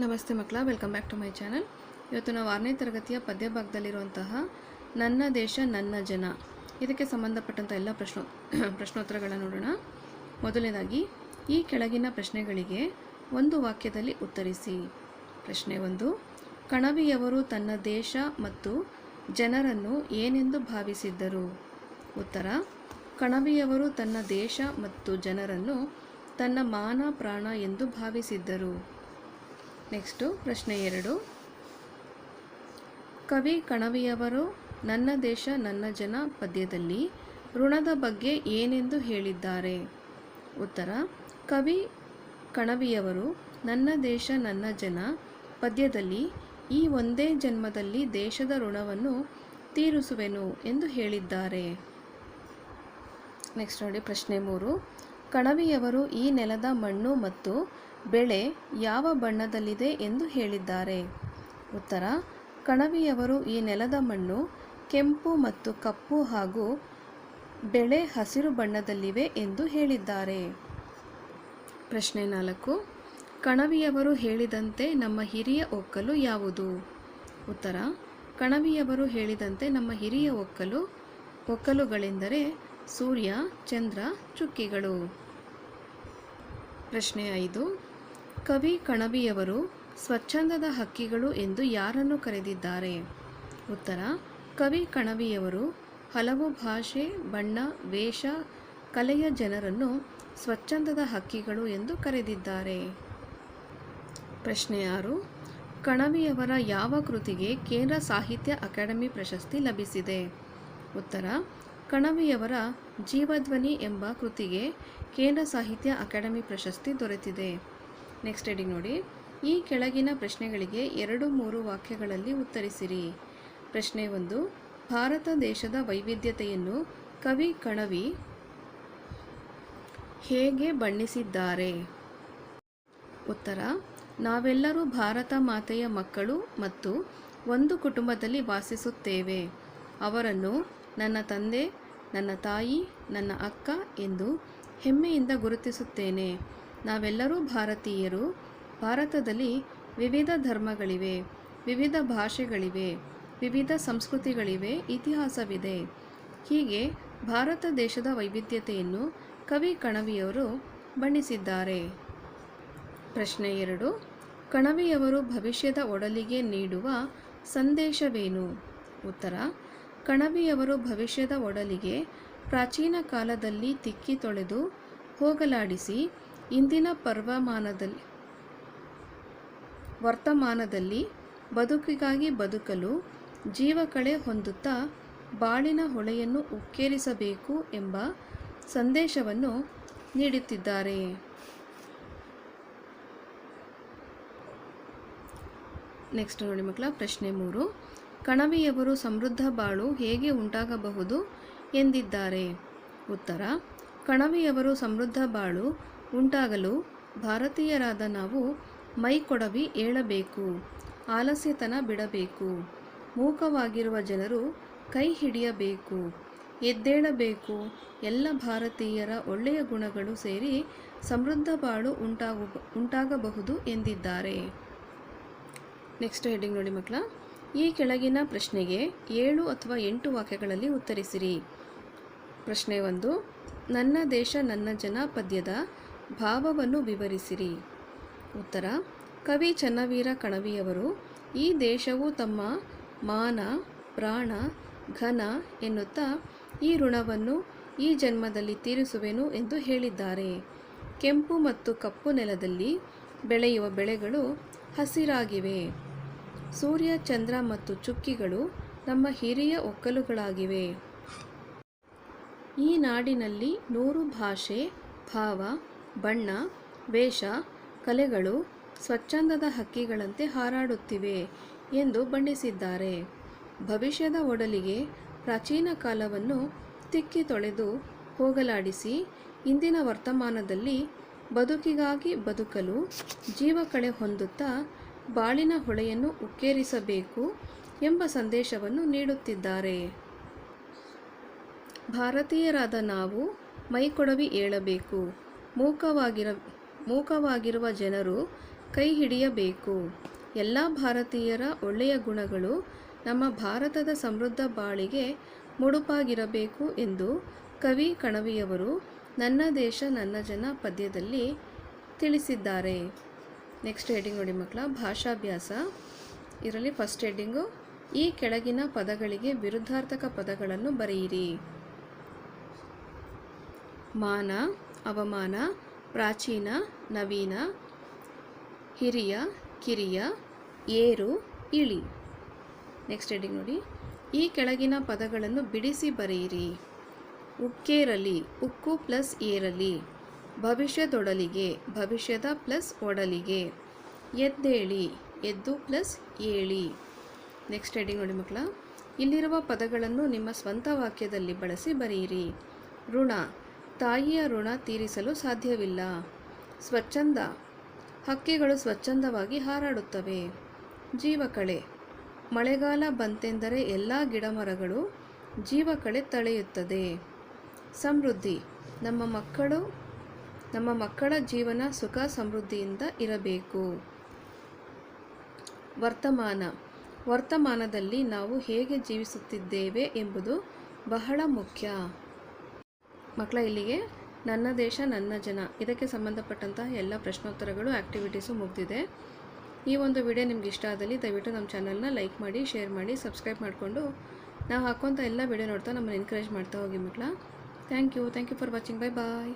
ನಮಸ್ತೆ ಮಕ್ಕಳ welcome back to my channel ಇವತ್ತು ನಾವು ಆರನೇ ತರಗತಿಯ ಪದ್ಯ ಭಾಗದಲ್ಲಿರುವಂತಹ ನನ್ನ ದೇಶ, ನನ್ನ ಜನ. ಇದಕ್ಕೆ ಸಂಬಂಧಪಟ್ಟಂಥ ಎಲ್ಲ ಪ್ರಶ್ನೋ, ಪ್ರಶ್ನೋತ್ತರಗಳನ್ನು ನೋಡೋಣ. ಮೊದಲನೇದಾಗಿ, ಈ ಕೆಳಗಿನ ಪ್ರಶ್ನೆಗಳಿಗೆ ಒಂದು ವಾಕ್ಯದಲ್ಲಿ ಉತ್ತರಿಸಿ. ಪ್ರಶ್ನೆ ಒಂದು, ಕಣವಿಯವರು ತನ್ನ ದೇಶ ಮತ್ತು ಜನರನ್ನು ಏನೆಂದು ಭಾವಿಸಿದ್ದರು? ಉತ್ತರ, ಕಣವಿಯವರು ತನ್ನ ದೇಶ ಮತ್ತು ಜನರನ್ನು ತನ್ನ ಮಾನ ಪ್ರಾಣ ಎಂದು ಭಾವಿಸಿದ್ದರು. ನೆಕ್ಸ್ಟು ಪ್ರಶ್ನೆ ಎರಡು. ಕವಿ ಕಣವಿಯವರು, ನನ್ನ ದೇಶ, ನನ್ನ ಜನ ಪದ್ಯದಲ್ಲಿ ಋಣದ ಬಗ್ಗೆ ಏನೆಂದು ಹೇಳಿದ್ದಾರೆ? ಉತ್ತರ, ಕವಿ ಕಣವಿಯವರು, ನನ್ನ ದೇಶ, ನನ್ನ ಜನ ಪದ್ಯದಲ್ಲಿ ಈ ಒಂದೇ ಜನ್ಮದಲ್ಲಿ ದೇಶದ ಋಣವನ್ನು ತೀರಿಸುವೆನು ಎಂದು ಹೇಳಿದ್ದಾರೆ. ನೆಕ್ಸ್ಟ್ ನೋಡಿ ಪ್ರಶ್ನೆ ಮೂರು. ಕಣವಿಯವರು ಈ ನೆಲದ ಮಣ್ಣು ಮತ್ತು ಬೆಳೆ ಯಾವ ಬಣ್ಣದಲ್ಲಿದೆ ಎಂದು ಹೇಳಿದ್ದಾರೆ. ಉತ್ತರ, ಕಣವಿಯವರು ಈ ನೆಲದ ಮಣ್ಣು, ಕೆಂಪು ಮತ್ತು ಕಪ್ಪು ಹಾಗೂ ಬೆಳೆ ಹಸಿರು ಬಣ್ಣದಲ್ಲಿವೆ ಎಂದು ಹೇಳಿದ್ದಾರೆ. ಪ್ರಶ್ನೆ ನಾಲ್ಕು, ಕಣವಿಯವರು ಹೇಳಿದಂತೆ ನಮ್ಮ ಹಿರಿಯ ಒಕ್ಕಲು ಯಾವುದು? ಉತ್ತರ, ಕಣವಿಯವರು ಹೇಳಿದಂತೆ ನಮ್ಮ ಹಿರಿಯ ಒಕ್ಕಲು, ಒಕ್ಕಲುಗಳೆಂದರೆ ಸೂರ್ಯ, ಚಂದ್ರ, ಚುಕ್ಕಿಗಳು. ಪ್ರಶ್ನೆ ಐದು. ಕವಿ ಕಣವಿಯವರು ಸ್ವಚ್ಛಂದದ ಹಕ್ಕಿಗಳು ಎಂದು ಯಾರನ್ನು ಕರೆದಿದ್ದಾರೆ? ಉತ್ತರ, ಕವಿ ಕಣವಿಯವರು ಹಲವು ಭಾಷೆ, ಬಣ್ಣ, ವೇಷ, ಕಲೆಯ ಜನರನ್ನು ಸ್ವಚ್ಛಂದದ ಹಕ್ಕಿಗಳು ಎಂದು ಕರೆದಿದ್ದಾರೆ. ಪ್ರಶ್ನೆ ಆರು. ಕಣವಿಯವರ ಯಾವ ಕೃತಿಗೆ ಕೇಂದ್ರ ಸಾಹಿತ್ಯ ಅಕಾಡೆಮಿ ಪ್ರಶಸ್ತಿ ಲಭಿಸಿದೆ? ಉತ್ತರ ಕಣವಿಯವರ ಜೀವಧ್ವನಿ ಎಂಬ ಕೃತಿಗೆ ಕೇಂದ್ರ ಸಾಹಿತ್ಯ ಅಕಾಡೆಮಿ ಪ್ರಶಸ್ತಿ ದೊರೆತಿದೆ. ನೆಕ್ಸ್ಟ್ ಎಡಿ ನೋಡಿ. ಈ ಕೆಳಗಿನ ಪ್ರಶ್ನೆಗಳಿಗೆ ಎರಡು ಮೂರು ವಾಕ್ಯಗಳಲ್ಲಿ ಉತ್ತರಿಸಿರಿ. ಪ್ರಶ್ನೆ ಒಂದು, ಭಾರತ ದೇಶದ ವೈವಿಧ್ಯತೆಯನ್ನು ಕವಿ ಕಣವಿ ಹೇಗೆ ಬಣ್ಣಿಸಿದ್ದಾರೆ? ಉತ್ತರ, ನಾವೆಲ್ಲರೂ ಭಾರತ ಮಾತೆಯ ಮಕ್ಕಳು ಮತ್ತು ಒಂದು ಕುಟುಂಬದಲ್ಲಿ ವಾಸಿಸುತ್ತೇವೆ. ಅವರನ್ನು ನನ್ನ ತಂದೆ, ನನ್ನ ತಾಯಿ, ನನ್ನ ಅಕ್ಕ ಎಂದು ಹೆಮ್ಮೆಯಿಂದ ಗುರುತಿಸುತ್ತೇನೆ. ನಾವೆಲ್ಲರೂ ಭಾರತೀಯರು. ಭಾರತದಲ್ಲಿ ವಿವಿಧ ಧರ್ಮಗಳಿವೆ, ವಿವಿಧ ಭಾಷೆಗಳಿವೆ, ವಿವಿಧ ಸಂಸ್ಕೃತಿಗಳಿವೆ, ಇತಿಹಾಸವಿದೆ. ಹೀಗೆ ಭಾರತ ದೇಶದ ವೈವಿಧ್ಯತೆಯನ್ನು ಕವಿ ಕಣವಿಯವರು ಬಣ್ಣಿಸಿದ್ದಾರೆ. ಪ್ರಶ್ನೆ ಎರಡು. ಕಣವಿಯವರು ಭವಿಷ್ಯದ ಒಡಲಿಗೆ ನೀಡುವ ಸಂದೇಶವೇನು? ಉತ್ತರ. ಕಣವಿಯವರು ಭವಿಷ್ಯದ ಒಡಲಿಗೆ ಪ್ರಾಚೀನ ಕಾಲದಲ್ಲಿ ತಿಕ್ಕಿ ತೊಳೆದು ಹೋಗಲಾಡಿಸಿ, ಇಂದಿನ ಪರ್ವಮಾನದಲ್ಲಿ, ವರ್ತಮಾನದಲ್ಲಿ ಬದುಕಿಗಾಗಿ ಬದುಕಲು ಜೀವಕಳೆ ಹೊಂದುತ್ತಾ ಬಾಳಿನ ಹೊಳೆಯನ್ನು ಉಕ್ಕೇರಿಸಬೇಕು ಎಂಬ ಸಂದೇಶವನ್ನು ನೀಡುತ್ತಿದ್ದಾರೆ. ನೆಕ್ಸ್ಟ್ ನೋಡಿ ಮಕ್ಕಳ, ಪ್ರಶ್ನೆ ಮೂರು. ಕಣವಿಯವರು ಸಮೃದ್ಧ ಬಾಳು ಹೇಗೆ ಉಂಟಾಗಬಹುದು ಎಂದಿದ್ದಾರೆ? ಉತ್ತರ, ಕಣವಿಯವರು ಸಮೃದ್ಧ ಬಾಳು ಉಂಟಾಗಲು ಭಾರತೀಯರಾದ ನಾವು ಮೈ ಕೊಡವಿ ಏಳಬೇಕು, ಆಲಸ್ಯತನ ಬಿಡಬೇಕು, ಮೂಕವಾಗಿರುವ ಜನರು ಕೈ ಹಿಡಿಯಬೇಕು, ಎದ್ದೇಳಬೇಕು, ಎಲ್ಲ ಭಾರತೀಯರ ಒಳ್ಳೆಯ ಗುಣಗಳು ಸೇರಿ ಸಮೃದ್ಧ ಬಾಳು ಉಂಟಾಗು, ಉಂಟಾಗಬಹುದು ಎಂದಿದ್ದಾರೆ. ನೆಕ್ಸ್ಟ್ ಹೆಡ್ಡಿಂಗ್ ನೋಡಿ ಮಕ್ಕಳ. ಈ ಕೆಳಗಿನ ಪ್ರಶ್ನೆಗೆ ಏಳು ಅಥವಾ ಎಂಟು ವಾಕ್ಯಗಳಲ್ಲಿ ಉತ್ತರಿಸಿರಿ. ಪ್ರಶ್ನೆ ಒಂದು, ನನ್ನ ದೇಶ ನನ್ನ ಜನ ಪದ್ಯದ ಭಾವವನ್ನು ವಿವರಿಸಿರಿ. ಉತ್ತರ, ಕವಿ ಚನ್ನವೀರ ಕಣವಿಯವರು, ಈ ದೇಶವು ತಮ್ಮ ಮಾನ, ಪ್ರಾಣ, ಘನ ಎನ್ನುತ್ತಾ ಈ ಋಣವನ್ನು ಈ ಜನ್ಮದಲ್ಲಿ ತೀರಿಸುವೆನು ಎಂದು ಹೇಳಿದ್ದಾರೆ. ಕೆಂಪು ಮತ್ತು ಕಪ್ಪು ನೆಲದಲ್ಲಿ ಬೆಳೆಯುವ ಬೆಳೆಗಳು ಹಸಿರಾಗಿವೆ. ಸೂರ್ಯ, ಚಂದ್ರ ಮತ್ತು ಚುಕ್ಕಿಗಳು ನಮ್ಮ ಹಿರಿಯ ಒಕ್ಕಲುಗಳಾಗಿವೆ. ಈ ನಾಡಿನಲ್ಲಿ ನೂರು ಭಾಷೆ, ಭಾವ, ಬಣ್ಣ, ವೇಷ, ಕಲೆಗಳು ಸ್ವಚ್ಛಂದದ ಹಕ್ಕಿಗಳಂತೆ ಹಾರಾಡುತ್ತಿವೆ ಎಂದು ಬಣ್ಣಿಸಿದ್ದಾರೆ. ಭವಿಷ್ಯದ ಒಡಲಿಗೆ ಪ್ರಾಚೀನ ಕಾಲವನ್ನು ತಿಕ್ಕಿ ತೊಳೆದು ಹೋಗಲಾಡಿಸಿ ಇಂದಿನ ವರ್ತಮಾನದಲ್ಲಿ ಬದುಕಿಗಾಗಿ ಬದುಕಲು ಜೀವಕಳೆ ಹೊಂದುತ್ತಾ ಬಾಳಿನ ಹೊಳೆಯನ್ನು ಉಕ್ಕೇರಿಸಬೇಕು ಎಂಬ ಸಂದೇಶವನ್ನು ನೀಡುತ್ತಿದ್ದಾರೆ. ಭಾರತೀಯರಾದ ನಾವು ಮೈಕೊಡವಿ ಏಳಬೇಕು. ಮೂಕವಾಗಿರ, ಮೂಕವಾಗಿರುವ ಜನರು ಕೈ ಹಿಡಿಯಬೇಕು. ಎಲ್ಲ ಭಾರತೀಯರ ಒಳ್ಳೆಯ ಗುಣಗಳು ನಮ್ಮ ಭಾರತದ ಸಮೃದ್ಧ ಬಾಳಿಗೆ ಮುಡುಪಾಗಿರಬೇಕು ಎಂದು ಕವಿ ಕಣವಿಯವರು ನನ್ನ ದೇಶ ನನ್ನ ಜನ ಪದ್ಯದಲ್ಲಿ ತಿಳಿಸಿದ್ದಾರೆ. ನೆಕ್ಸ್ಟ್ ಹೆಡ್ಡಿಂಗ್ ನೋಡಿ ಮಕ್ಕಳ, ಭಾಷಾಭ್ಯಾಸ. ಇದರಲ್ಲಿ ಫಸ್ಟ್ ಹೆಡ್ಡಿಂಗು ಈ ಕೆಳಗಿನ ಪದಗಳಿಗೆ ವಿರುದ್ಧಾರ್ಥಕ ಪದಗಳನ್ನು ಬರೆಯಿರಿ. ಮಾನ, ಅವಮಾನ, ಪ್ರಾಚೀನ, ನವೀನ, ಹಿರಿಯ, ಕಿರಿಯ, ಏರು, ಇಳಿ. ನೆಕ್ಸ್ಟ್ ಹೆಡ್ಡಿಂಗ್ ನೋಡಿ, ಈ ಕೆಳಗಿನ ಪದಗಳನ್ನು ಬಿಡಿಸಿ ಬರೆಯಿರಿ. ಉಕ್ಕೇರಲಿ, ಉಕ್ಕು ಪ್ಲಸ್ ಏರಲಿ. ಭವಿಷ್ಯದೊಡಲಿಗೆ, ಭವಿಷ್ಯದ ಪ್ಲಸ್ ಒಡಲಿಗೆ. ಎದ್ದೇಳಿ, ಎದ್ದು ಪ್ಲಸ್ ಏಳಿ. ನೆಕ್ಸ್ಟ್ ಹೆಡಿಂಗ್ ನೋಡಿ ಮಕ್ಕಳ. ಇಲ್ಲಿರುವ ಪದಗಳನ್ನು ನಿಮ್ಮ ಸ್ವಂತ ವಾಕ್ಯದಲ್ಲಿ ಬಳಸಿ ಬರೆಯಿರಿ. ಋಣ, ತಾಯಿಯ ಋಣ ತೀರಿಸಲು ಸಾಧ್ಯವಿಲ್ಲ. ಸ್ವಚ್ಛಂದ, ಹಕ್ಕಿಗಳು ಸ್ವಚ್ಛಂದವಾಗಿ ಹಾರಾಡುತ್ತವೆ. ಜೀವಕಳೆ, ಮಳೆಗಾಲ ಬಂತೆಂದರೆ ಎಲ್ಲ ಗಿಡಮರಗಳು ಜೀವಕಳೆ ತಳೆಯುತ್ತದೆ. ಸಮೃದ್ಧಿ, ನಮ್ಮ ಮಕ್ಕಳು ನಮ್ಮ ಮಕ್ಕಳ ಜೀವನ ಸುಖ ಸಮೃದ್ಧಿಯಿಂದ ಇರಬೇಕು. ವರ್ತಮಾನ. ವರ್ತಮಾನದಲ್ಲಿ ನಾವು ಹೇಗೆ ಜೀವಿಸುತ್ತಿದ್ದೇವೆ ಎಂಬುದು ಬಹಳ ಮುಖ್ಯ. ಮಕ್ಕಳ, ಇಲ್ಲಿಗೆ ನನ್ನ ದೇಶ, ನನ್ನ ಜನ. ಇದಕ್ಕೆ ಸಂಬಂಧಪಟ್ಟಂತಹ ಎಲ್ಲ ಪ್ರಶ್ನೋತ್ತರಗಳು ಆ್ಯಕ್ಟಿವಿಟೀಸು ಮುಗಿದಿದೆ. ಈ ಒಂದು ವಿಡಿಯೋ ನಿಮ್ಗೆ ಇಷ್ಟ ಆದಲ್ಲಿ ದಯವಿಟ್ಟು ನಮ್ಮ ಚಾನಲ್ನ ಲೈಕ್ ಮಾಡಿ ಶೇರ್ ಮಾಡಿ ಸಬ್ಸ್ಕ್ರೈಬ್ ಮಾಡಿಕೊಂಡು ನಾವು ಹಾಕೋಂಥ ಎಲ್ಲ ವಿಡಿಯೋ ನೋಡ್ತಾ ನಮ್ಮನ್ನು ಎನ್ಕರೇಜ್ ಮಾಡ್ತಾ ಹೋಗಿ ಮಕ್ಕಳ. Thank you thank you for watching bye bye